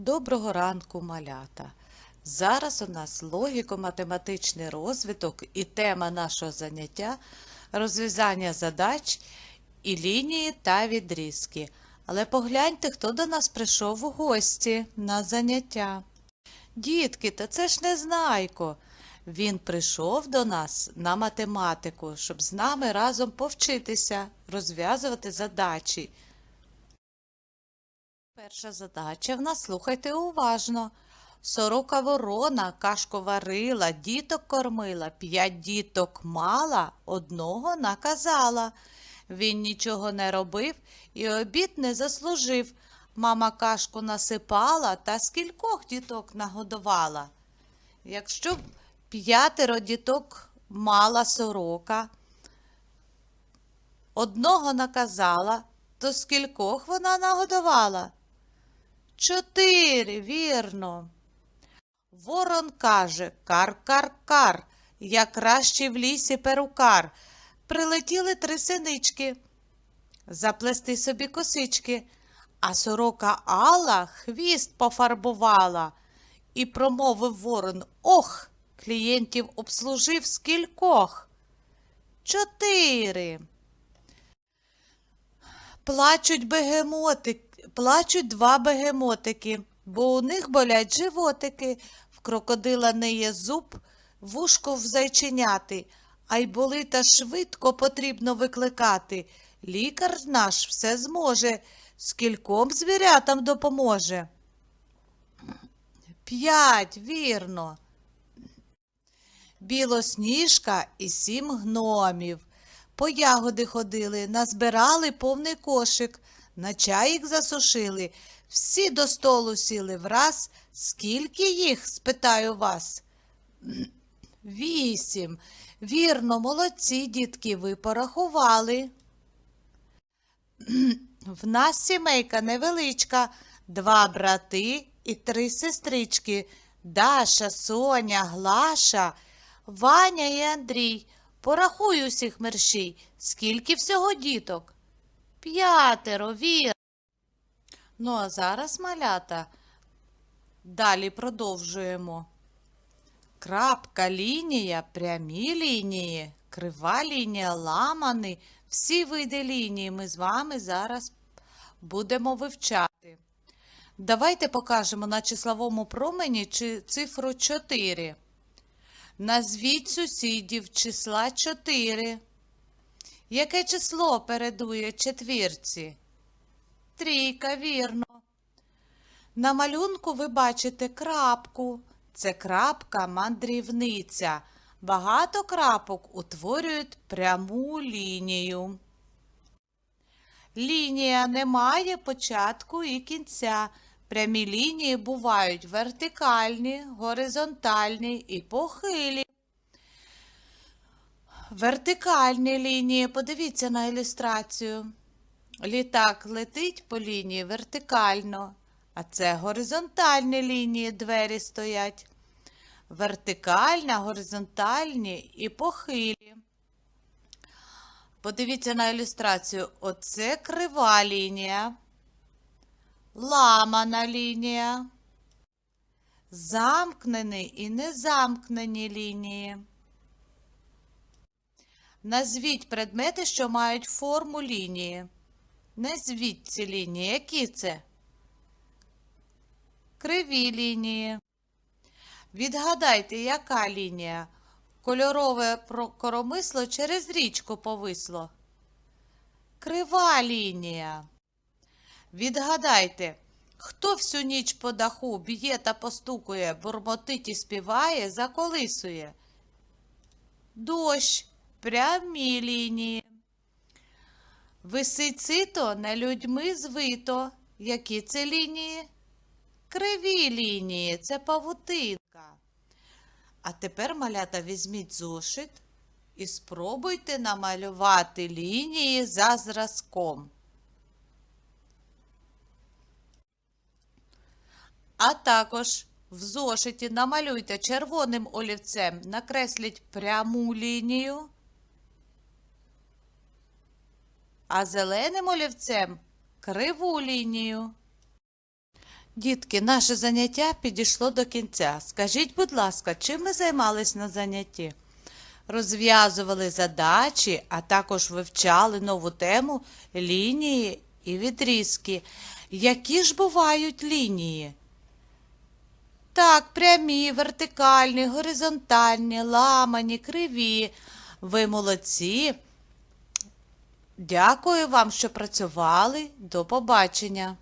Доброго ранку, малята! Зараз у нас логіко-математичний розвиток і тема нашого заняття розв'язання задач і лінії та відрізки. Але погляньте, хто до нас прийшов у гості на заняття. Дітки, та це ж Незнайко. Він прийшов до нас на математику, щоб з нами разом повчитися розв'язувати задачі. Перша задача в нас слухайте уважно. Сорока ворона кашку варила, діток кормила, п'ять діток мала, одного наказала. Він нічого не робив і обід не заслужив. Мама кашку насипала та скількох діток нагодувала. Якщо б п'ятеро діток мала сорока, одного наказала, то скількох вона нагодувала? Чотири, вірно. Ворон каже кар-кар-кар, я краще в лісі перукар. Прилетіли три синички, заплести собі косички, а сорока Алла хвіст пофарбувала. І промовив ворон Ох, клієнтів обслужив скількох. Чотири. Плачуть бегемотики, плачуть два бегемотики, бо у них болять животики. В крокодила не є зуб, вушко в зайченяти, а й болита швидко потрібно викликати. Лікар наш все зможе, скільком звірятам допоможе. П'ять, вірно. Білосніжка і сім гномів. По ягоди ходили, назбирали повний кошик, на чаїк засушили, всі до столу сіли враз. Скільки їх, спитаю вас? Вісім. Вірно, молодці, дітки, ви порахували. В нас сімейка невеличка, два брати і три сестрички Даша, Соня, Глаша, Ваня і Андрій. Порахуй усіх мерщій. Скільки всього діток? П'ятеро, вір. Ну, а зараз, малята, далі продовжуємо. Крапка, лінія, прямі лінії, крива лінія, ламани. Всі види лінії ми з вами зараз будемо вивчати. Давайте покажемо на числовому промені цифру 4. Назвіть сусідів числа 4. Яке число передує четвірці? Трійка, вірно. На малюнку ви бачите крапку. Це крапка мандрівниця. Багато крапок утворюють пряму лінію. Лінія не має початку і кінця. Прямі лінії бувають вертикальні, горизонтальні і похилі. Вертикальні лінії, подивіться на ілюстрацію. Літак летить по лінії вертикально, а це горизонтальні лінії, двері стоять. Вертикальна, горизонтальні і похилі. Подивіться на ілюстрацію. Оце крива лінія, ламана лінія, замкнені і незамкнені лінії. Назвіть предмети, що мають форму лінії. Назвіть ці лінії. Які це? Криві лінії. Відгадайте, яка лінія? Кольорове коромисло через річку повисло. Крива лінія. Відгадайте, хто всю ніч по даху б'є та постукує, бурмотить і співає, заколисує? Дощ, прямі лінії. Висить сито не людьми звито. Які це лінії? Криві лінії, це павутинка. А тепер, малята, візьміть зошит і спробуйте намалювати лінії за зразком. А також в зошиті намалюйте червоним олівцем, накресліть пряму лінію, а зеленим олівцем криву лінію. Дітки, наше заняття підійшло до кінця. Скажіть, будь ласка, чим ми займались на занятті? Розв'язували задачі, а також вивчали нову тему лінії і відрізки. Які ж бувають лінії? Так, прямі, вертикальні, горизонтальні, ламані, криві. Ви молодці. Дякую вам, що працювали. До побачення.